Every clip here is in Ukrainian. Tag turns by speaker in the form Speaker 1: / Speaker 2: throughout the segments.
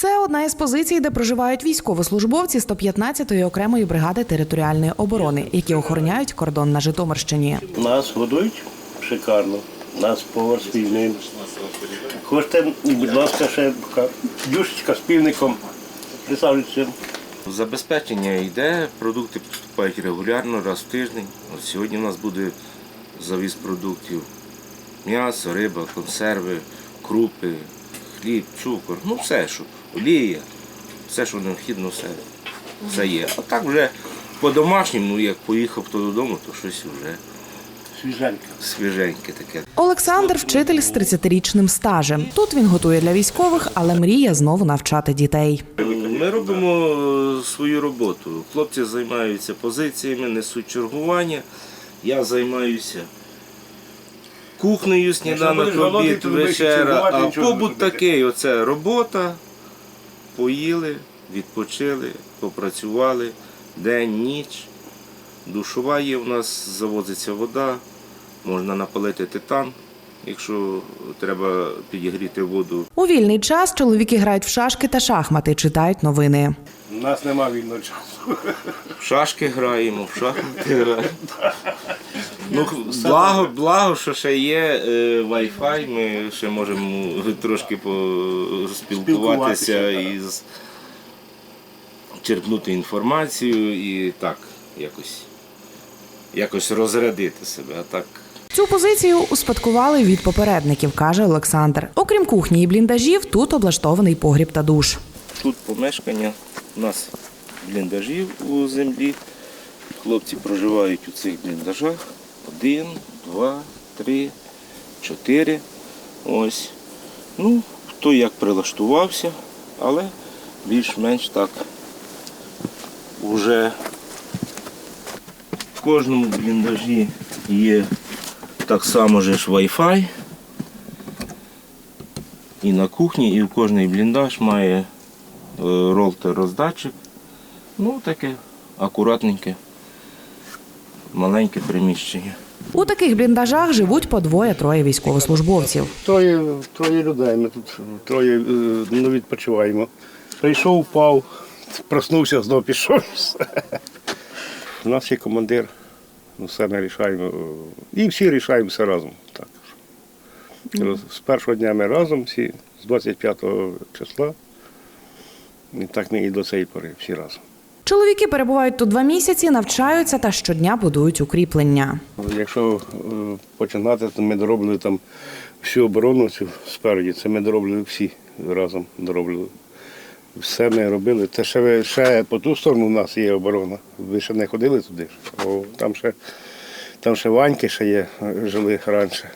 Speaker 1: Це одна із позицій, де проживають військовослужбовці 115-ї окремої бригади територіальної оборони, які охороняють кордон на Житомирщині.
Speaker 2: Нас годують шикарно. Нас повар спільний. Хочете, будь ласка, ще дюшечка з півником. Присаджуйтеся.
Speaker 3: Забезпечення йде, продукти поступають регулярно, раз в тиждень. От сьогодні у нас буде завіз продуктів. М'ясо, риба, консерви, крупи, хліб, цукор, ну все, що олія, все, що необхідно, все, все є. А так вже по-домашньому, як поїхав хто додому, то щось вже
Speaker 2: Свіженька.
Speaker 3: свіженьке таке.
Speaker 1: Олександр вчитель з 30-річним стажем. Тут він готує для військових, але мріє знову навчати дітей.
Speaker 3: Ми робимо е, свою роботу. Хлопці займаються позиціями, несуть чергування. Я займаюся кухнею, сніданок, обід, вечера. А побут такий, оце робота, поїли, відпочили, попрацювали день, ніч. Душова є у нас, завозиться вода, можна напалити титан, якщо треба підігріти воду
Speaker 1: У вільний час чоловіки грають в шашки та шахмати, читають новини.
Speaker 2: У нас нема вільного часу.
Speaker 3: В шашки граємо, в шахмати граємо. Ну, благо, благо, що ще є е, Wi-Fi, ми ще можемо трошки поспілкуватися
Speaker 2: Спілкуватися,
Speaker 3: і з- черпнути інформацію і так якось, якось розрядити себе. А так
Speaker 1: Цю позицію успадкували від попередників, каже Олександр. Окрім кухні і бліндажів, тут облаштований погріб та душ.
Speaker 3: тут помешкання, у нас бліндажів у землі. Хлопці проживають у цих бліндажах. Один, два, три, чотири. Ось. Ну, хто як прилаштувався, але більш-менш так уже в кожному бліндажі є так само же ж Wi-Fi. І на кухні, і в кожний бліндаж має ролтер роздатчик. Ну, таке акуратненьке, маленьке приміщення.
Speaker 1: У таких бліндажах живуть по двоє-троє військовослужбовців.
Speaker 2: Троє, троє людей. Ми тут троє е, ну, відпочиваємо. Прийшов, впав, проснувся, знову пішов. У нас є командир, ну, все ми рішаємо. І всі рішаємо все разом. Так. З першого дня ми разом, всі, з 25 числа. І так ми і до цієї пори, всі разом.
Speaker 1: Чоловіки перебувають тут два місяці, навчаються та щодня будують укріплення.
Speaker 2: Якщо е, починати, то ми доробили там всю оборону цю спереді. Це ми доробили всі разом доробили. Все ми робили. Те ще, ще по ту сторону у нас є оборона. Ви ще не ходили туди. О, там ще, там ще ваньки ще є, жили раніше.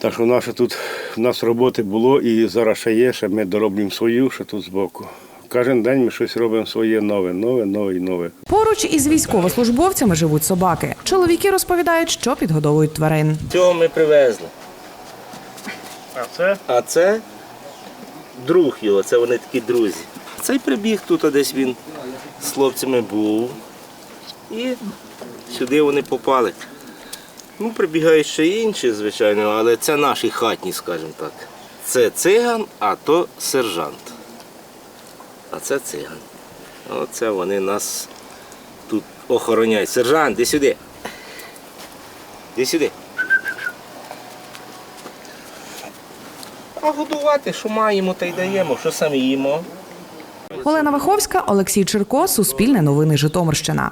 Speaker 2: Так що наше тут у нас роботи було і зараз ще є, ще ми дороблюємо свою, ще тут збоку. Кожен день ми щось робимо своє нове, нове, нове і нове.
Speaker 1: Поруч із військовослужбовцями живуть собаки. Чоловіки розповідають, що підгодовують тварин.
Speaker 3: Цього ми привезли.
Speaker 2: А це?
Speaker 3: А це друг його, це вони такі друзі. Цей прибіг тут, а десь він з хлопцями був. І сюди вони попали. Ну, прибігають ще інші, звичайно, але це наші хатні, скажімо так. Це циган, а то сержант. А це циган. Оце вони нас тут охороняють. Сержант, іди сюди. Іди сюди. А годувати, що маємо, та й даємо, що самі їмо.
Speaker 1: Олена Ваховська, Олексій Черко, Суспільне новини Житомирщина.